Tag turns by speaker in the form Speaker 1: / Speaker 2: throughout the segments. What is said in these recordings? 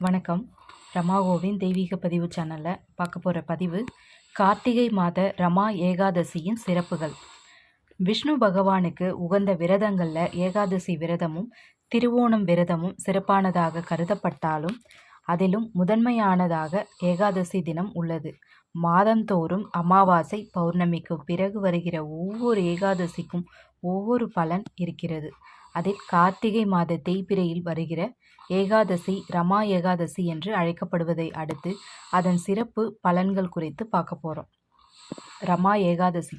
Speaker 1: வணக்கம். ரமாகோவின் தெய்வீக பதிவு சேனலில் பார்க்க போகிற பதிவு கார்த்திகை மாத ரமா ஏகாதசியின் சிறப்புகள். விஷ்ணு பகவானுக்கு உகந்த விரதங்களில் ஏகாதசி விரதமும் திருவோணம் விரதமும் சிறப்பானதாக கருதப்பட்டாலும் அதிலும் முதன்மையானதாக ஏகாதசி தினம் உள்ளது. மாதந்தோறும் அமாவாசை பௌர்ணமிக்கு பிறகு வருகிற ஒவ்வொரு ஏகாதசிக்கும் ஒவ்வொரு பலன் இருக்கிறது. அதில் கார்த்திகை மாத தேய்பிரையில் வருகிற ஏகாதசி ரமா ஏகாதசி என்று அழைக்கப்படுவதை அடுத்து அதன் சிறப்பு பலன்கள் குறித்து பார்க்க போகிறோம் ரமா ஏகாதசி.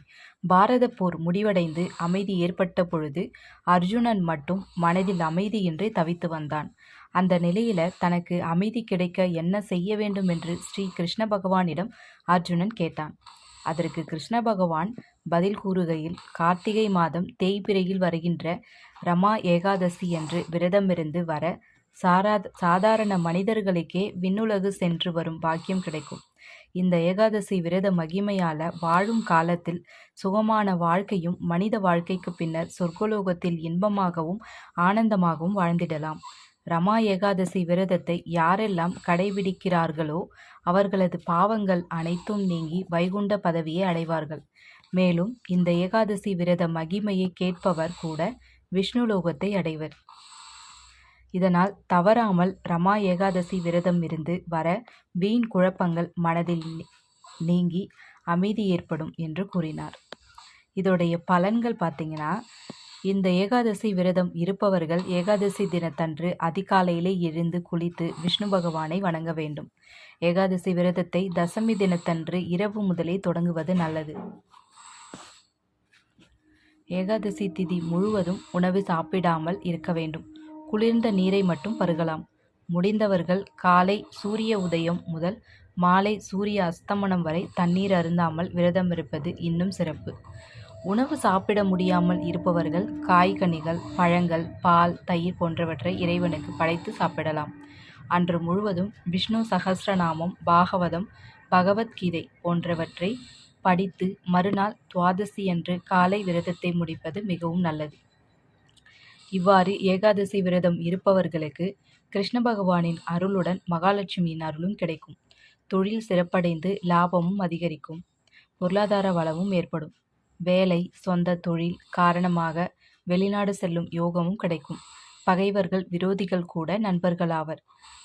Speaker 1: பாரத போர் முடிவடைந்து அமைதி ஏற்பட்ட பொழுது அர்ஜுனன் மட்டும் மனதில் அமைதியின்றி தவித்து வந்தான். அந்த நிலையில தனக்கு அமைதி கிடைக்க என்ன செய்ய வேண்டும் என்று ஸ்ரீ கிருஷ்ண பகவானிடம் அர்ஜுனன் கேட்டான். அதற்கு கிருஷ்ண பகவான் பதில் கூறுகையில் கார்த்திகை மாதம் தேய்பிரையில் வருகின்ற ரமா ஏகாதசி என்று விரதமிருந்து வர சாரா சாதாரண மனிதர்களுக்கே விண்ணுலகு சென்று வரும் பாக்கியம் கிடைக்கும். இந்த ஏகாதசி விரத மகிமையால வாழும் காலத்தில் சுகமான வாழ்க்கையும் மனித வாழ்க்கைக்கு பின்னர் சொர்க்கலோகத்தில் இன்பமாகவும் ஆனந்தமாகவும் வாழ்ந்திடலாம். ரமா ஏகாதசி விரதத்தை யாரெல்லாம் கடைபிடிக்கிறார்களோ அவர்களது பாவங்கள் அனைத்தும் நீங்கி வைகுண்ட பதவியை அடைவார்கள். மேலும் இந்த ஏகாதசி விரத மகிமையை கேட்பவர் கூட விஷ்ணுலோகத்தை அடைவர். இதனால் தவறாமல் ரமா ஏகாதசி விரதம் இருந்து வர வீண் குழப்பங்கள் மனதில் நீங்கி அமைதி ஏற்படும் என்று கூறினார். இதோடைய பலன்கள் பார்த்தீங்கன்னா இந்த ஏகாதசி விரதம் இருப்பவர்கள் ஏகாதசி தினத்தன்று அதிகாலையிலே எழுந்து குளித்து விஷ்ணு பகவானை வணங்க வேண்டும். ஏகாதசி விரதத்தை தசமி தினத்தன்று இரவு முதலே தொடங்குவது நல்லது. ஏகாதசி திதி முழுவதும் உணவு சாப்பிடாமல் இருக்க வேண்டும். குளிர்ந்த நீரை மட்டும் பருகலாம். முடிந்தவர்கள் காலை சூரிய உதயம் முதல் மாலை சூரிய அஸ்தமனம் வரை தண்ணீர் அருந்தாமல் விரதம் இருப்பது இன்னும் சிறப்பு. உணவு சாப்பிட முடியாமல் இருப்பவர்கள் காய்கனிகள் பழங்கள் பால் தயிர் போன்றவற்றை இறைவனுக்கு படைத்து சாப்பிடலாம். அன்று முழுவதும் விஷ்ணு சகசிரநாமம் பாகவதம் பகவத்கீதை போன்றவற்றை படித்து மறுநாள் துவாதசி அன்று காலை விரதத்தை முடிப்பது மிகவும் நல்லது. இவ்வாறு ஏகாதசி விரதம் இருப்பவர்களுக்கு கிருஷ்ண பகவானின் அருளுடன் மகாலட்சுமியின் அருளும் கிடைக்கும். தொழில் சிறப்படைந்து லாபமும் அதிகரிக்கும். பொருளாதார வளமும் ஏற்படும். வேலை சொந்த தொழில் காரணமாக வெளிநாடு செல்லும் யோகமும் கிடைக்கும். பகைவர்கள் விரோதிகள் கூட நண்பர்களாவர்.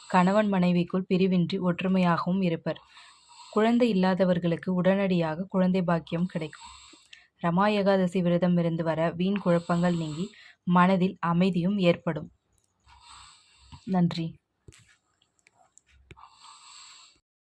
Speaker 1: கணவன் மனைவிக்குள் பிரிவின்றி ஒற்றுமையாகவும் இருப்பர். குழந்தை இல்லாதவர்களுக்கு உடனடியாக குழந்தை பாக்கியம் கிடைக்கும். ரமா ஏகாதசி விரதம் இருந்து வர வீண் குழப்பங்கள் நீங்கி மனதில் அமைதியும் ஏற்படும். நன்றி.